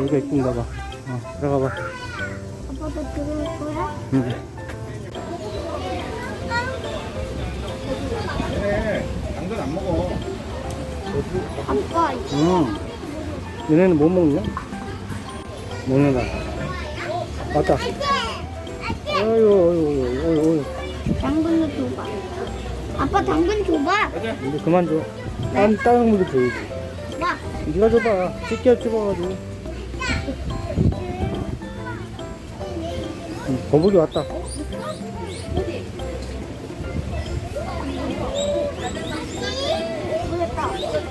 여기가 입구인가 봐. 어, 들어가 봐. 아빠도 들어올 거야? 응. 그래, 당근 안 먹어. 아빠 응. 얘네는 뭐 먹냐? 먹는다. 맞다. 어이구, 어이구, 어이구, 어이구. 당근을 줘봐. 아빠 당근 줘봐. 이제 그만 줘. 딴, 다른 물도 줘야지. 와. 네가 줘봐. 집게 집어가지고. 응, 거북이 왔다.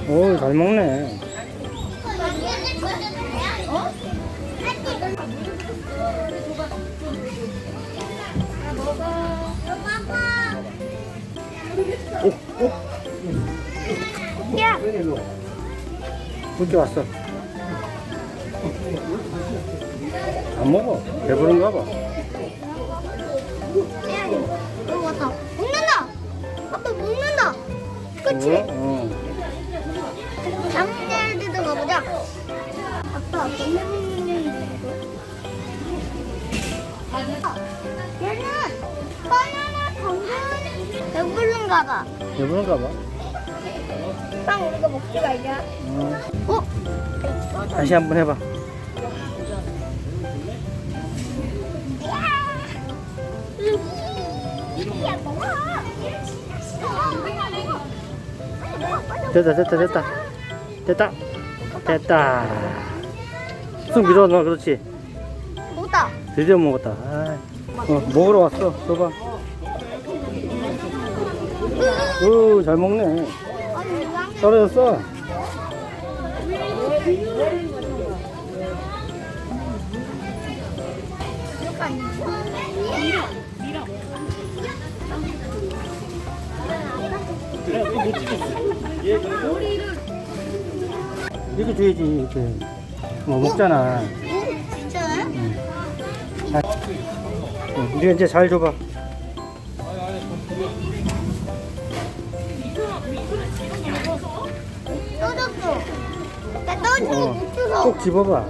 오, 잘 먹네. 어? 오, 오. 야, 굵게 왔어. 안 먹어. 배부른가 봐. 야, 이거 왔다. 먹는다. 아빠 먹는다. 그치? 어? 어. 다른 데도 가보자. 아빠, 너무 먹는 얘는 바나나 당근 배부른가 봐. 배부른가 봐. 빵 우리가 먹지가 이제. 어. 어? 다시 한번 해봐. 됐다, 됐다, 됐다. 됐다. 됐다. 쑥 밀어 넣어, 그렇지. 먹다. 드디어 먹었다. 아. 어, 먹으러 왔어. 줘봐. 오, 잘 먹네. 떨어졌어. 이렇게 줘야지, 이렇게. 뭐 먹잖아. 오, 진짜요? 응. 자, 응, 우리가 이제 잘 줘봐. 나 어, 못. 꼭 집어봐.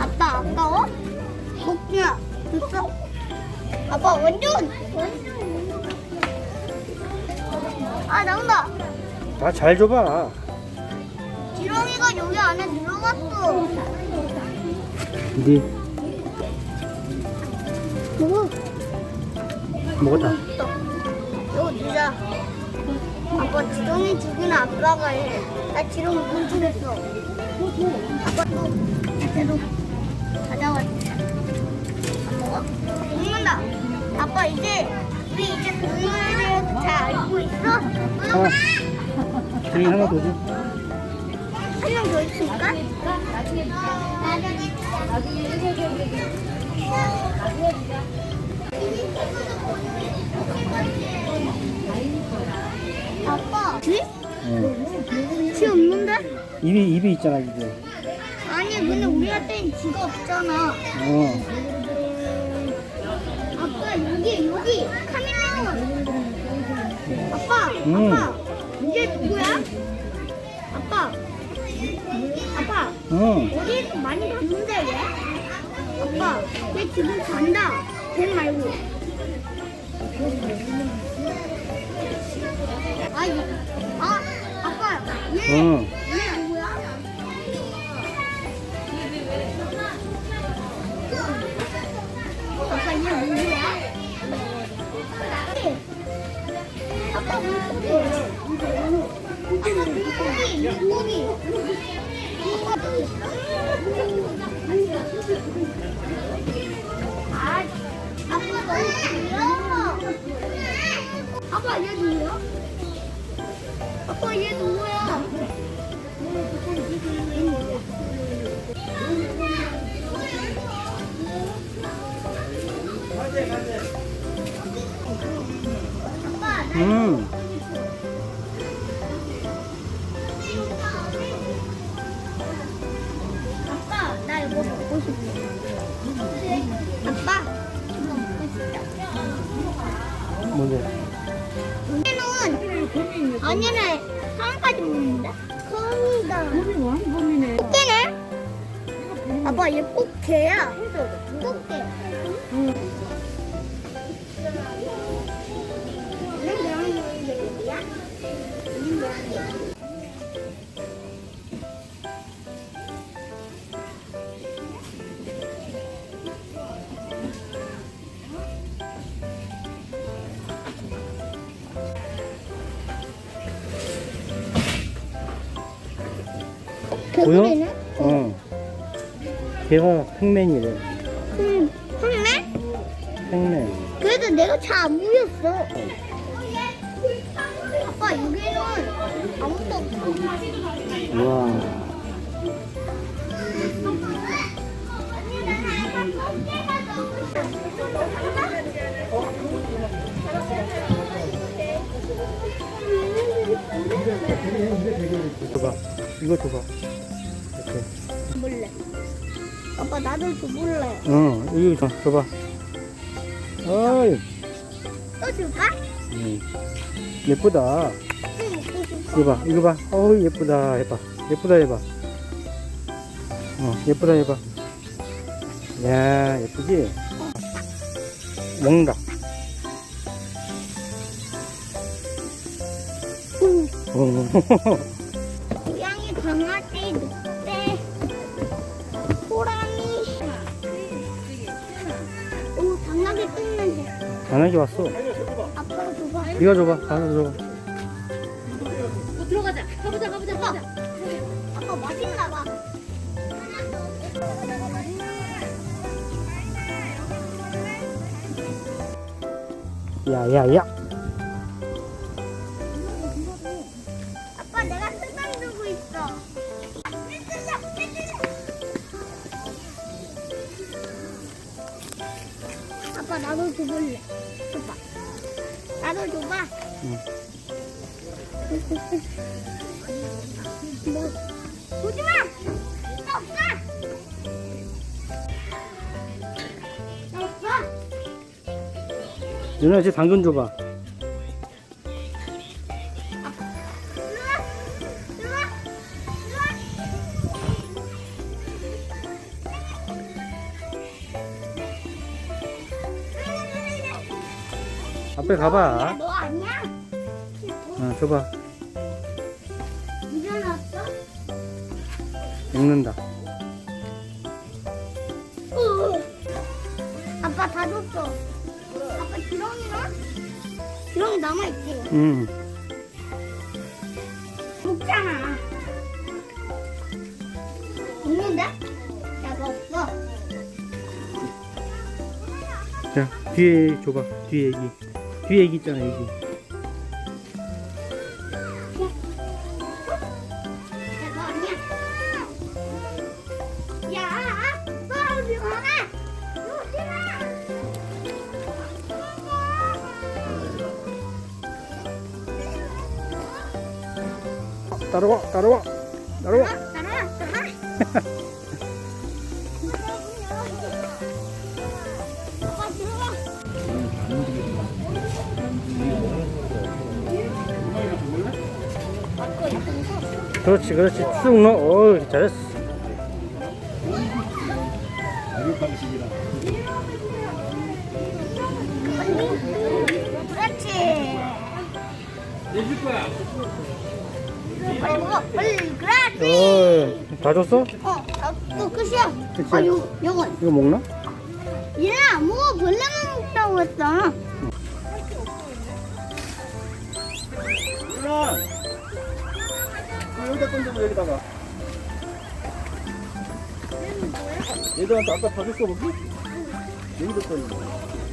아빠 아까워? 먹냐? 됐어? 아빠 완전 아 나온다 아, 잘 줘봐. 지렁이가 여기 안에 들어갔어 니 먹어 먹었다. 이거 주자 아빠 지렁이 죽이는 아빠가 해나 지렁이 못 죽였어 아빠 또 제대로 가져왔지 안 먹어? 먹는다 아빠 이제 우리 이제 동물에 대해서 잘 알고 있어? 하나, 드링 하나 더 줘. 한명 더 있으니까? 아빠 쥐? 응. 쥐 없는데? 입이, 입이 있잖아, 이제. 아니 근데 우리한테는 쥐가 없잖아 어. 여기 여기 카멜레온 아빠 음. 아빠 이게 누구야? 아빠 아빠 응. 어디서 많이 봤는데 얘? 아빠 얘 지금 잔다 쟤 말고 아, 얘, 아 아빠 얘, 응. 아, 아빠 얘 누구야? 아빠 얘 누구야? 아 뭔데? 얘는 아니네. 상까지 먹는다. 콩이다. 곰이 왕 곰이네. 꽃게네? 아빠 얘 꽃게야. 꽃게. 응. 보여? 어. 걔가 팽맨이래. 응. 콩네? 팽맨. 그래도 내가 잘 안 보였어. 아빠 여기는 아무것도 없어. 우와. 줘봐. 이거 줘봐. 아빠 나도 줘볼래. 어, 이거 줘, 줘봐. 어이, 또 줄까? 음. 예쁘다. 또 먹고 싶어. 이거 봐, 이거 봐. 어우, 예쁘다. 해봐. 예쁘다 해봐. 어, 예쁘다 해봐. 야, 예쁘지? 먹는다. 응. 어. 고양이, 강아지, 강아지 왔어. 아빠가 줘봐. 이거 줘봐. 하나 줘봐. 어, 들어가자. 가보자, 가보자, 가보자. 아빠 맛있나 봐. 야, 야, 야. 줘볼래. 줘봐. 나도 줘봐. 응. 뭐? 보지 마. 나 없어. 나 없어. 누나 이제 당근 줘봐. 앞에 야, 가봐. 너 아니야? 어, 줘봐. 일어났어? 먹는다. 어. 아빠 다 줬어. 아빠 지렁이랑 지렁이 남아있지? 응. 먹잖아. 먹는데? 야가 없어. 자, 뒤에 줘봐. 뒤에 애기. 뒤에 애기 있잖아, 애기. 따라와, 따라와. 따라와. 따라와, 따라와. 그렇지, 그렇지. 쑥 넣어. 어우, 잘했어. 그렇지. 내줄 거야. 빨리 먹어. 빨리 그렇지. 어, 다 줬어? 어, 아, 또 끝이야. 그치. 아, 요, 요건. 이거 먹나? 안 먹어. 벌레만 먹다고 했잖아. 누나! 그 여기다 던져봐, 여기다가. 얘들한테 아까 다 줬어, 거기? 여기다 던져.